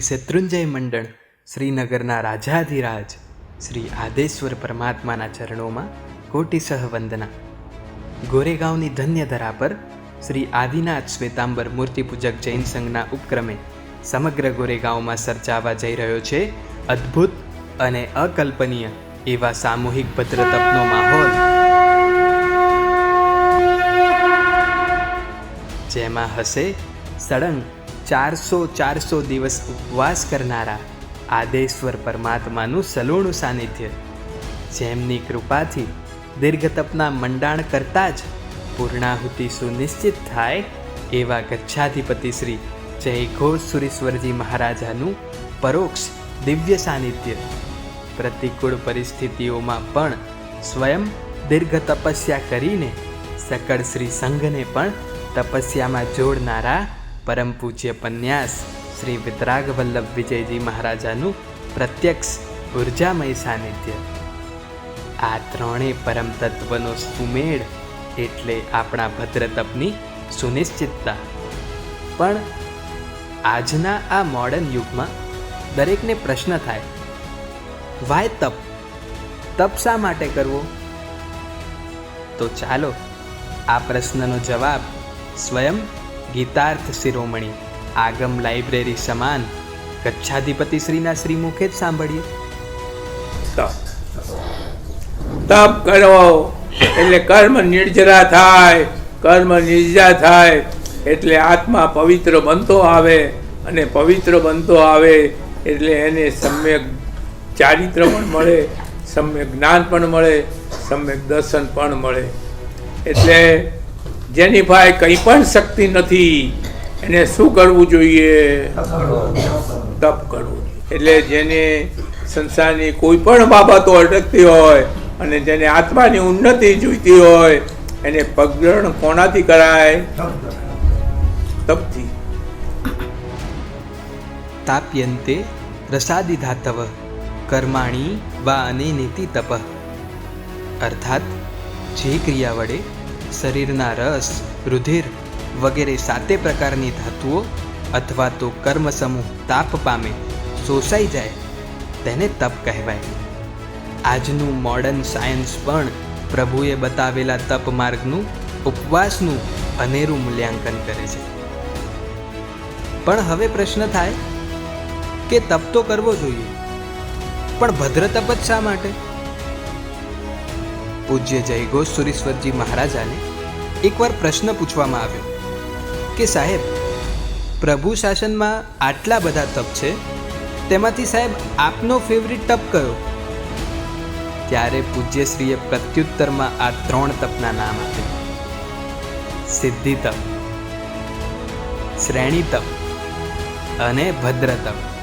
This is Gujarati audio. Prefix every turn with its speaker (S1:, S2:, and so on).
S1: શત્રુંજય મંડળ, શ્રીનગરના રાજાધિરાજ, શ્રી આદેશ્વર પરમાત્માના ચરણોમાં કોટી વંદના ગોરેગાંવની ધન્યધરા પર શ્રી આદિનાથ શ્વેતાંબર મૂર્તિપૂજક જૈન સંઘના ઉપક્રમે સમગ્ર ગોરેગાંવમાં સર્જાવા જઈ રહ્યો છે અદ્ભુત અને અકલ્પનીય એવા સામૂહિક ભદ્રતપનો માહોલ. જેમાં હશે સળંગ ચારસો ચારસો દિવસ ઉપવાસ કરનારા આદેશ્વર પરમાત્માનું સલોણું સાનિધ્ય. જેમની કૃપાથી દીર્ઘતપના મંડાણ કરતાં જ પૂર્ણાહુતિ સુનિશ્ચિત થાય એવા ગચ્છાધિપતિ શ્રી જય ઘોષ સુરેશ્વરજી મહારાજાનું પરોક્ષ દિવ્ય સાનિધ્ય. પ્રતિકૂળ પરિસ્થિતિઓમાં પણ સ્વયં દીર્ઘ તપસ્યા કરીને સકળ શ્રી સંઘને પણ તપસ્યામાં જોડનારા પરમ પૂજ્ય પન્યાસ શ્રી વિતરાગ વલ્લભ વિજયજી મહારાજાનું પ્રત્યક્ષ ઉર્જામય સાનિધ્ય આ ત્રણેય પરમ તત્વનો સુમેળ એટલે આપણા ભદ્રતપની સુનિશ્ચિતતા પણ આજના આ મોડર્ન યુગમાં દરેકને પ્રશ્ન થાય વાય તપ તપ શા માટે કરવો તો ચાલો આ પ્રશ્નનો જવાબ સ્વયં ગીતાર્થ શિરોમણી, આગમ લાઇબ્રેરી સમાન કચ્છાધિપતિ શ્રીના શ્રીમુખે જ સાંભળીએ
S2: તપ કરો. એટલે કર્મ નિર્જરા થાય, કર્મ નિર્જા થાય, એટલે આત્મા પવિત્ર બનતો આવે અને પવિત્ર બનતો આવે, એટલે એને સમ્યક ચારિત્ર પણ મળે, સમ્યક જ્ઞાન પણ મળે, સમ્યક દર્શન પણ મળે. એટલે જેની ભાઈ કંઈ પણ શક્તિ નથી, એને શું કરવું જોઈએ? તપ કરવું એટલે જેને સંસારની કોઈ પણ બાબતો અટકતી હોય અને જેને આત્માની ઉન્નતિ જોઈતી હોય, એને પગરણ કોનાથી કરાય? તપથી.
S1: તાપ્યંતે રસાદિ ધાતવ, કર્માણી વા અનેનેતિ તપ. અર્થાત, જે ક્રિયા વડે શરીરના રસ, રુધિર વગેરે સાતે પ્રકારની ધાતુઓ અથવા તો કર્મ સમૂહ તાપ પામે, શોષાઈ જાય, તેને તપ કહેવાય. આજનું મોડર્ન સાયન્સ પણ પ્રભુએ બતાવેલા તપ માર્ગનું, ઉપવાસનું અનેરું મૂલ્યાંકન કરે છે. પણ હવે પ્રશ્ન થાય કે તપ તો કરવો જોઈએ, પણ ભદ્ર તપ જ શા માટે? પૂજ્ય જયઘોષ સુરેશ્વરજી મહારાજાને એકવાર પ્રશ્ન પૂછવામાં આવ્યો કે સાહેબ, પ્રભુ શાસનમાં આટલા બધા તપ છે? તેમાંથી સાહેબ, આપનો ફેવરિટ તપ કયો? ત્યારે પૂજ્યશ્રીએ પ્રત્યુત્તરમાં આ ત્રણ તપના નામ આપ્યા. સિદ્ધિ તપ, શ્રેણી તપ અને ભદ્ર તપ.